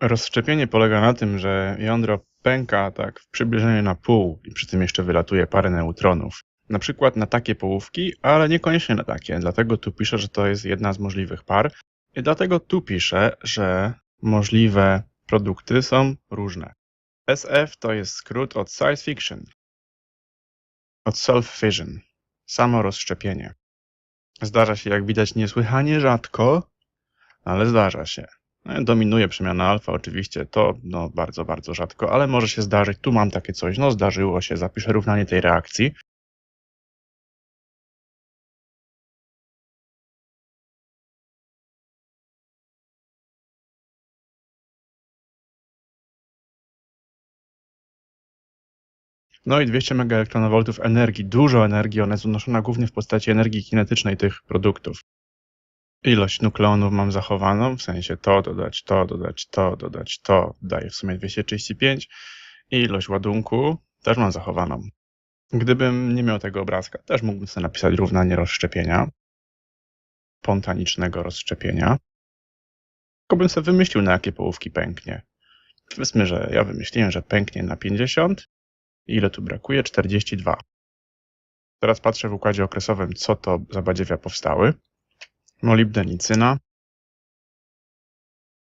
Rozszczepienie polega na tym, że jądro pęka tak w przybliżeniu na pół i przy tym jeszcze wylatuje parę neutronów. Na przykład na takie połówki, ale niekoniecznie na takie. Dlatego tu piszę, że to jest jedna z możliwych par. I dlatego tu piszę, że możliwe produkty są różne. SF to jest skrót od science fiction, od self-fission, samo rozszczepienie. Zdarza się, jak widać, niesłychanie rzadko, ale zdarza się. Dominuje przemiana alfa oczywiście, to no, bardzo, bardzo rzadko, ale może się zdarzyć. Tu mam takie coś, no zdarzyło się, zapiszę równanie tej reakcji. No i 200 MeV energii, dużo energii, ona jest unoszona głównie w postaci energii kinetycznej tych produktów. Ilość nukleonów mam zachowaną, w sensie to dodać, to dodać, to dodać, to daje w sumie 235 i ilość ładunku też mam zachowaną. Gdybym nie miał tego obrazka, też mógłbym sobie napisać równanie rozszczepienia, spontanicznego rozszczepienia, tylko bym sobie wymyślił, na jakie połówki pęknie. Powiedzmy, że ja wymyśliłem, że pęknie na 50, i ile tu brakuje? 42. Teraz patrzę w układzie okresowym, co to za badziewia powstały. Molibdenicyna.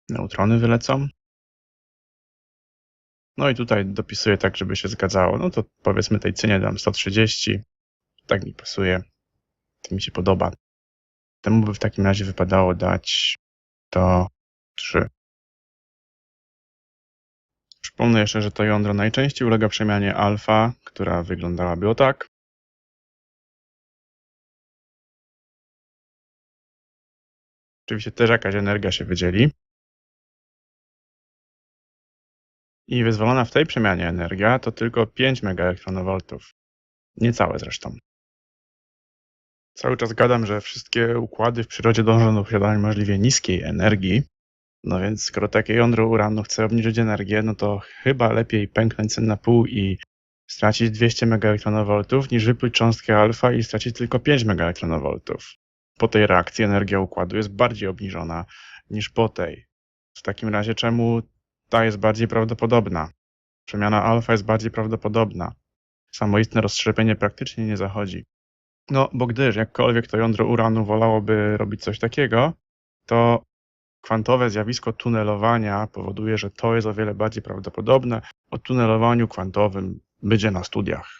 Neutrony wylecą. No i tutaj dopisuję tak, żeby się zgadzało. No to powiedzmy tej cynie dam 130. Tak mi pasuje. To mi się podoba. Temu by w takim razie wypadało dać to 3. Przypomnę jeszcze, że to jądro najczęściej ulega przemianie alfa, która wyglądałaby o tak. Oczywiście też jakaś energia się wydzieli. I wyzwolona w tej przemianie energia to tylko 5 MeV. Niecałe zresztą. Cały czas gadam, że wszystkie układy w przyrodzie dążą do posiadania możliwie niskiej energii. No więc skoro takie jądro uranu chce obniżyć energię, no to chyba lepiej pęknąć na pół i stracić 200 MeV, niż wypluć cząstkę alfa i stracić tylko 5 MeV. Po tej reakcji energia układu jest bardziej obniżona niż po tej. W takim razie czemu ta jest bardziej prawdopodobna? Przemiana alfa jest bardziej prawdopodobna. Samoistne rozszczepienie praktycznie nie zachodzi. No, bo gdyż jakkolwiek to jądro uranu wolałoby robić coś takiego, to kwantowe zjawisko tunelowania powoduje, że to jest o wiele bardziej prawdopodobne. O tunelowaniu kwantowym będzie na studiach.